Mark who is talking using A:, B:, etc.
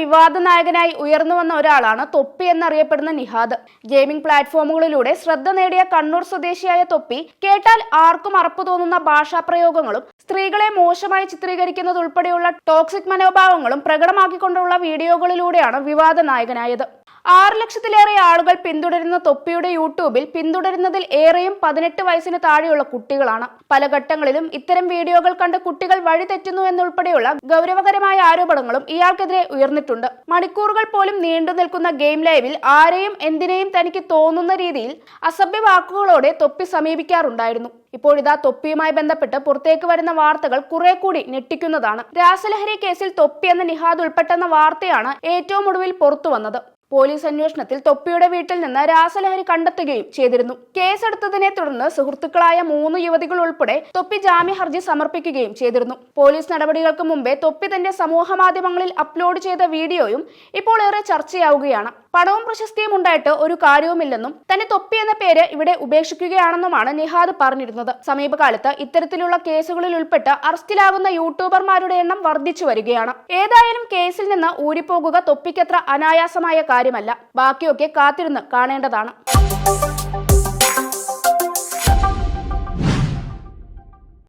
A: വിവാദ നായകനായി ഉയർന്നു വന്ന ഒരാളാണ് തൊപ്പി എന്നറിയപ്പെടുന്ന നിഹാദ്. ഗെയിമിംഗ് പ്ലാറ്റ്ഫോമുകളിലൂടെ ശ്രദ്ധ നേടിയ കണ്ണൂർ സ്വദേശിയായ തൊപ്പി കേട്ടാൽ ആർക്കും അറപ്പ് തോന്നുന്ന ഭാഷാപ്രയോഗങ്ങളും സ്ത്രീകളെ മോശമായി ചിത്രീകരിക്കുന്നതുൾപ്പെടെയുള്ള ടോക്സിക് മനോഭാവങ്ങളും പ്രകടമാക്കിക്കൊണ്ടുള്ള വീഡിയോകളിലൂടെയാണ് വിവാദ നായകനായത് ആറ് ലക്ഷത്തിലേറെ ആളുകൾ പിന്തുടരുന്ന തൊപ്പിയുടെ യൂട്യൂബിൽ പിന്തുടരുന്നതിൽ ഏറെയും പതിനെട്ട് വയസ്സിന് താഴെയുള്ള കുട്ടികളാണ്. പല ഘട്ടങ്ങളിലും ഇത്തരം വീഡിയോകൾ കണ്ട് കുട്ടികൾ വഴിതെറ്റുന്നു എന്നുൾപ്പെടെയുള്ള ഗൗരവകരമായ ആരോപണങ്ങളും ഇയാൾക്കെതിരെ ഉയർന്നിട്ടുണ്ട്. മണിക്കൂറുകൾ പോലും നീണ്ടു നിൽക്കുന്ന ഗെയിം ലൈവിൽ ആരെയും എന്തിനേയും തനിക്ക് തോന്നുന്ന രീതിയിൽ അസഭ്യ വാക്കുകളോടെ തൊപ്പി സമീപിക്കാറുണ്ടായിരുന്നു. ഇപ്പോഴിതാ തൊപ്പിയുമായി ബന്ധപ്പെട്ട് പുറത്തേക്ക് വരുന്ന വാർത്തകൾ കുറെ കൂടി ഞെട്ടിക്കുന്നതാണ്. രാസലഹരി കേസിൽ തൊപ്പി എന്ന നിഹാദ് ഉൾപ്പെട്ടെന്ന വാർത്തയാണ് ഏറ്റവും ഒടുവിൽ പുറത്തു വന്നത് പോലീസ് അന്വേഷണത്തിൽ തൊപ്പിയുടെ വീട്ടിൽ നിന്ന് രാസലഹരി കണ്ടെത്തുകയും ചെയ്തിരുന്നു. കേസെടുത്തതിനെ തുടർന്ന് സുഹൃത്തുക്കളായ മൂന്ന് യുവതികൾ ഉൾപ്പെടെ തൊപ്പി ജാമ്യ ഹർജി സമർപ്പിക്കുകയും ചെയ്തിരുന്നു. പോലീസ് നടപടികൾക്ക് മുമ്പേ തൊപ്പി തന്റെ സമൂഹ മാധ്യമങ്ങളിൽ അപ്ലോഡ് ചെയ്ത വീഡിയോയും ഇപ്പോൾ ഏറെ ചർച്ചയാവുകയാണ്. പണവും പ്രശസ്തിയും ഉണ്ടായിട്ട് ഒരു കാര്യവുമില്ലെന്നും തന്നെ തൊപ്പി എന്ന പേര് ഇവിടെ ഉപേക്ഷിക്കുകയാണെന്നുമാണ് നിഹാദ് പറഞ്ഞിരുന്നത്. സമീപകാലത്ത് ഇത്തരത്തിലുള്ള കേസുകളിൽ ഉൾപ്പെട്ട് അറസ്റ്റിലാകുന്ന യൂട്യൂബർമാരുടെ എണ്ണം വർദ്ധിച്ചു വരികയാണ്. ഏതായാലും കേസിൽ നിന്ന് ഊരിപ്പോകുക തൊപ്പിക്കത്ര അനായാസമായ കാര്യമല്ല. ബാക്കിയൊക്കെ കാത്തിരുന്ന് കാണേണ്ടതാണ്.